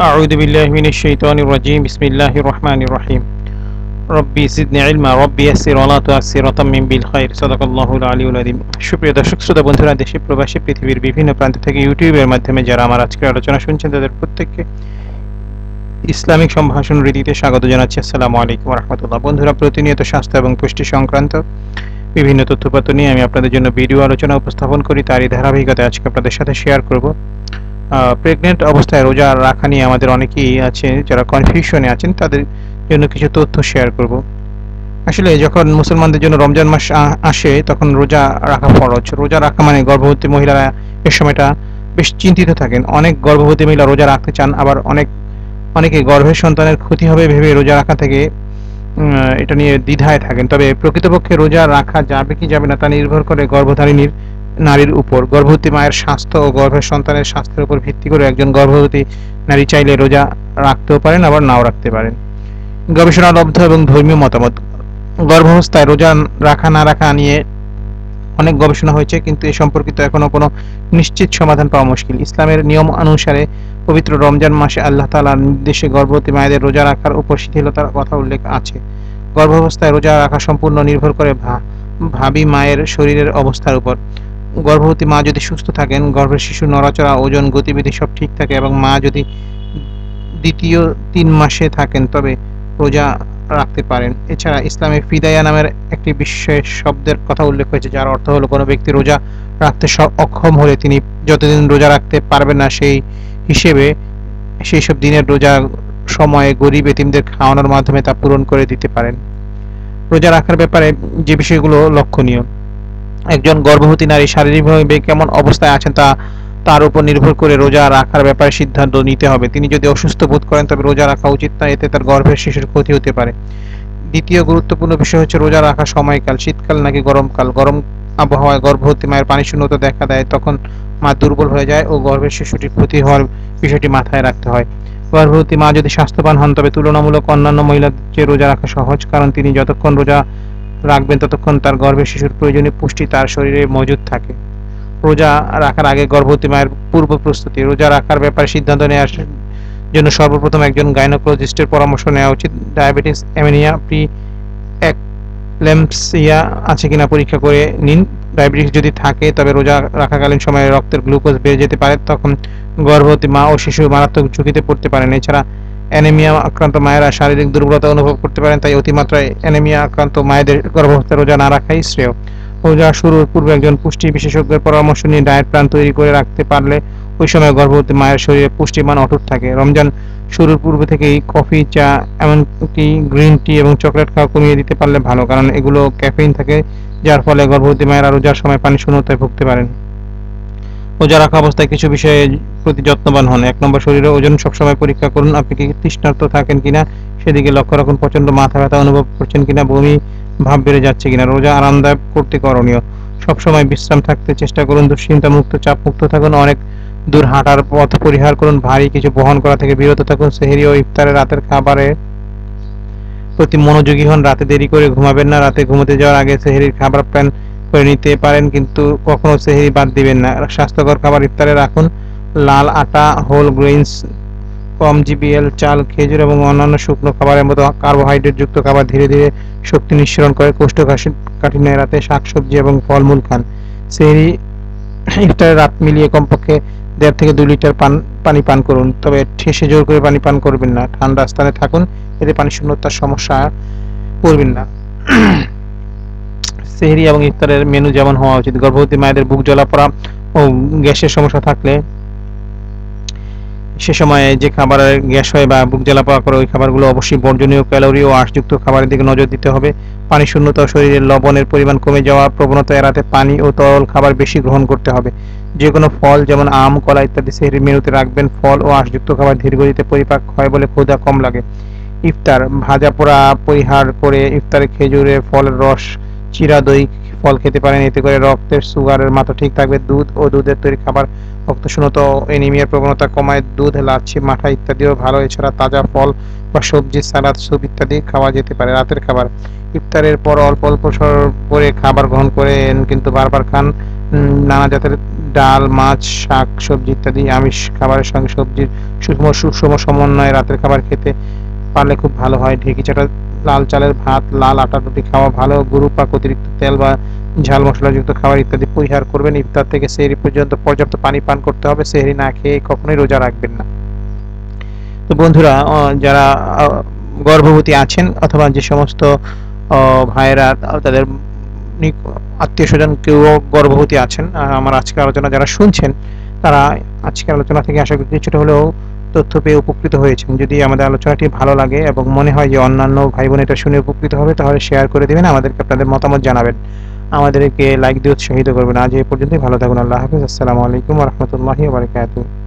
أعوذ بالله من الشيطان الرجيم بسم الله الرحمن الرحيم ربي زدني علما ربي يسر ولا تعسر وتمم بالخير صدق الله العلي العظيم সুপ্রিয় দর্শক শ্রোতা বন্ধুরা দেশে প্রবাসী পৃথিবীর বিভিন্ন প্রান্ত থেকে ইউটিউবের মাধ্যমে যারা আমার আজকের আলোচনা শুনছেন তাদের প্রত্যেককে ইসলামিক সম্ভাষণ রীতিতে স্বাগত জানাচ্ছি আসসালামু আলাইকুম রহমতুল্লাহ বন্ধুরা প্রতিনিয়ত স্বাস্থ্য এবং পুষ্টি সংক্রান্ত বিভিন্ন তথ্যপত্র নিয়ে আমি আপনাদের জন্য ভিডিও আলোচনা উপস্থাপন করি তারই ধারাবাহিকতায় আজকে আপনাদের সাথে শেয়ার করব প্রেগনেন্ট অবস্থায় রোজা রাখা নিয়ে আমাদের অনেকেই আছে, যারা কনফিউশনে আছেন, তাদের জন্য কিছু তথ্য শেয়ার করব। আসলে যখন মুসলমানদের জন্য রমজান মাস আসে, তখন রোজা রাখা ফরজ। রোজা রাখা মানে গর্ভবতী মহিলারা এ সময়টা বেশ চিন্তিত থাকেন। অনেক গর্ভবতী মহিলা রোজা রাখতে চান, আবার অনেক, অনেকে গর্ভের সন্তানের ক্ষতি হবে ভেবে রোজা রাখা থেকে এটা নিয়ে দ্বিধায় থাকেন। তবে প্রকৃতপক্ষে রোজা রাখা যাবে কি যাবে না তা নির্ভর করে গর্ভধারিণীর নারীর উপর। গর্ভবতী মায়ের স্বাস্থ্য ও গর্ভের সন্তানের স্বাস্থ্যের উপর ভিত্তি করে একজন গর্ভবতী নারী চাইলে রোজা রাখতেও পারেন, আবার নাও রাখতে পারেন। গবেষণালব্ধ এবং ধর্মীয় মতামত। গর্ভাবস্থায় রোজা রাখা, না রাখা নিয়ে অনেক গবেষণা হয়েছে, কিন্তু এ সম্পর্কিত এখনও কোনো নিশ্চিত সমাধান পাওয়া মুশকিল। ইসলামের নিয়ম অনুসারে পবিত্র রমজান মাসে আল্লাহ তাআলার নির্দেশে গর্ভবতী মায়েদের রোজা রাখার উপর শিথিলতার কথা উল্লেখ আছে। গর্ভাবস্থায় রোজা রাখা সম্পূর্ণ নির্ভর করে ভাবি মায়ের শরীরের অবস্থার উপর। গর্ভবতী মা যদি সুস্থ থাকেন, গর্ভের শিশুর নড়াচড়া, ওজন, গতিবিধি সব ঠিক থাকে এবং মা যদি দ্বিতীয় তিন মাসে থাকেন, তবে রোজা রাখতে পারেন। এছাড়া ইসলামে ফিদায়া নামের একটি বিশেষ শব্দের কথা উল্লেখ হয়েছে, যার অর্থ হলো কোনো ব্যক্তি রোজা রাখতে অক্ষম হলে তিনি যতদিন রোজা রাখতে পারবেন না, সেই হিসেবে সেই সব দিনের রোজা সময়ে গরিব এতিমদের খাওয়ানোর মাধ্যমে তা পূরণ করে দিতে পারেন। রোজা রাখার ব্যাপারে যে বিষয়গুলো লক্ষণীয়। একজন গর্ভবতী নারী শারীরিকভাবে কেমন অবস্থায় আছেন তা তার উপর নির্ভর করে রোজা রাখার ব্যাপারে সিদ্ধান্ত নিতে হবে। তিনি যদি অসুস্থ বোধ করেন, তবে রোজা রাখা উচিত না, এতে তার গর্ভের শিশুর ক্ষতি হতে পারে। দ্বিতীয় গুরুত্বপূর্ণ বিষয় হচ্ছে রোজা রাখার সময়কাল। শীতকাল নাকি গরমকাল? গরম আবহাওয়ায় গর্ভবতী মায়ের পানি শূন্যতা দেখা দেয়, তখন মা দুর্বল হয়ে যায় ও গর্ভের শিশুটির ক্ষতি হওয়ার বিষয়টি মাথায় রাখতে হয়। গর্ভবতী মা যদি স্বাস্থ্যবান হন, তবে তুলনামূলক অন্যান্য মহিলাদের চেয়ে রোজা রাখা সহজ, কারণ তিনি যতক্ষণ রোজা রাখবেন ততক্ষণ তার গর্ভে শিশুর প্রয়োজনীয় পুষ্টি তার শরীরে মজুদ থাকে। রোজা রাখার আগে গর্ভবতী মায়ের পূর্ব প্রস্তুতি। রোজা রাখার ব্যাপারে সিদ্ধান্ত নেওয়ার জন্য সর্বপ্রথম একজন গাইনোকোলজিস্টের পরামর্শ নেওয়া উচিত। ডায়াবেটিস, অ্যামিনিয়া, প্রি ল্যাম্পসিয়া আছে কিনা পরীক্ষা করে নিন। ডায়াবেটিস যদি থাকে, তবে রোজা রাখাকালীন সময়ে রক্তের গ্লুকোজ বেড়ে যেতে পারে। তখন গর্ভবতী মা ও শিশু মারাত্মক ঝুঁকিতে পড়তে পারেন। এছাড়া অ্যানেমিয়া আক্রান্ত মায়েরা শারীরিক দুর্বলতা অনুভব করতে পারেন, তাই অতিমাত্রায় অ্যানেমিয়া আক্রান্ত মায়েদের গর্ভাবস্থায় রোজা না রাখাই শ্রেয়। রোজা শুরুর পূর্বে একজন পুষ্টি বিশেষজ্ঞের পরামর্শ নিয়ে ডায়েট প্ল্যান তৈরি করে রাখতে পারলে ওই সময় গর্ভবতী মায়ের শরীরে পুষ্টিমান অটুট থাকে। রমজান শুরুর পূর্বে থেকেই কফি, চা, এমনকি গ্রিন টি এবং চকলেট খাওয়া কমিয়ে দিতে পারলে ভালো, কারণ এগুলো ক্যাফেইন থাকে, যার ফলে গর্ভবতী মায়েরা রোজার সময় পানি শূন্যতায় ভুগতে পারেন। রোজা রাখা অবস্থায় কিছু বিষয়ে প্রতি যত্নবান হন। এক নম্বর, শরীরে ওজন সবসময় পরীক্ষা করুন। আপনি কি তৃষ্ণার্ত থাকেন কিনা সেদিকে লক্ষ্য রাখুন। প্রচণ্ড মাথা ব্যথা অনুভব করছেন কিনা, বমি, ভাব বেড়ে যাচ্ছে কিনা, রোজা আরামদায়ক করতে করণীয়। সবসময় বিশ্রাম থাকতে চেষ্টা করুন। দুশ্চিন্তা মুক্ত চাপ মুক্ত থাকুন। অনেক দূর হাঁটার পথ পরিহার করুন। ভারী কিছু বহন করা থেকে বিরত থাকুন। সেহেরি ও ইফতারে রাতের খাবারে প্রতি মনোযোগী হন। রাতে দেরি করে ঘুমাবেন না। রাতে ঘুমোতে যাওয়ার আগে সেহেরির খাবার প্ল্যান করে নিতে পারেন, কিন্তু কখনো সেহেরি বাদ দিবেন না। স্বাস্থ্যকর খাবার ইফতারে রাখুন। লাল আটা, হোল গ্রেইনস, কম জিবিএল, চাল, খেজুর এবং অন্যান্য শুকনো খাবারের মতো কার্বোহাইড্রেট যুক্ত খাবার ধীরে ধীরে শক্তি নিঃসরণ করে কোষ্ঠকাঠিন্য এড়াতে শাকসবজি এবং ফলমূল খান। সেহরি ইফতারে রাত মিলিয়ে কমপক্ষে দেড় থেকে দুই লিটার পান পানি পান করুন। তবে ঠেসে জোর করে পানি পান করবেন না। ঠান্ডা স্থানে থাকুন। এতে পানি শূন্যতার সমস্যা করবেন না। সেহরি এবং ইফতারের মেনু যেমন হওয়া উচিত। গর্ভবতী মায়েদের বুক জ্বলা পড়া ও গ্যাসের সমস্যা থাকলে সে সময়ে যে খাবারের গ্যাস হয় বা বুক জ্বালা পাওয়া করে, ওই খাবারগুলো অবশ্যই বর্জনীয় ক্যালোরি ও আঁশযুক্ত খাবারের দিকে নজর দিতে হবে। পানি শূন্যতা শরীরের লবণের পরিমাণ কমে যাওয়া, প্রবণতা এড়াতে পানি ও তরল খাবার বেশি গ্রহণ করতে হবে। যে কোনো ফল যেমন আম, কলা ইত্যাদি সেহরির মেনুতে রাখবেন। ফল ও আঁশযুক্ত খাবার ধীর গতিতে পরিপাক হয় বলে ক্ষুধা কম লাগে। ইফতার, ভাজা পোড়া, পরিহার করে ইফতারে খেজুরে, ফলের রস চিরা দই, ফল খেতে পারেন, এতে করে রক্তের সুগারের মাত্রা ঠিক থাকবে, দুধ ও দুধের তৈরি খাবার, রক্তশূন্যতা ও এনিমিয়ার প্রবণতা কমায়, দুধ, লাচ্ছি, মাঠা ইত্যাদিও ভালো, এছাড়া তাজা ফল বা সবজি সালাদ স্যুপ ইত্যাদি খাওয়া যেতে পারে রাতের খাবার। ইফতারের পর অল্প অল্প করে খাবার গ্রহণ করেন, কিন্তু বারবার খান নানা জাতের ডাল, মাছ, শাক, সবজি ইত্যাদি, আমিষ খাবারের সঙ্গে সবজির সুষম সুষম সমন্বয়ে রাতের খাবার খেতে পারলে খুব ভালো হয়। ঢেঁকি চাটা লাল চালের ভাত, লাল আটা রুটি খাওয়া ভালো। গরু পাক অতিরিক্ত তেল বা ঝাল মশলাযুক্ত খাবার ইত্যাদি পরিহার করবেন। ইফতার থেকে সেহরি পর্যন্ত পর্যাপ্ত পানি পান করতে হবে। সেহরি না খেয়ে কখনোই রোজা রাখবেন না। তো বন্ধুরা যারা গর্ভবতী আছেন অথবা যে সমস্ত ভাইয়েরা তাদের আত্মীয় স্বজন কেউ গর্ভবতী আছেন আমার আজকের আলোচনা যারা শুনছেন, তারা আজকের আলোচনা থেকে আশা করি কিছুটা হলেও তথ্য পেয়ে উপকৃত হয়েছেন যদি আমাদের আলোচনাটি ভালো লাগে এবং মনে হয় যে অন্যান্য ভাই বোন এটা শুনে উপকৃত হবে, তাহলে শেয়ার করে দেবেন, আমাদেরকে আপনাদের মতামত জানাবেন। আমাদেরকে লাইক দিয়ে উৎসাহিত করবেন। আজ এই পর্যন্তই, ভালো থাকুন, আল্লাহ হাফিজ। আসসালামু আলাইকুম রহমতুল্লাহি বারকাতুহ।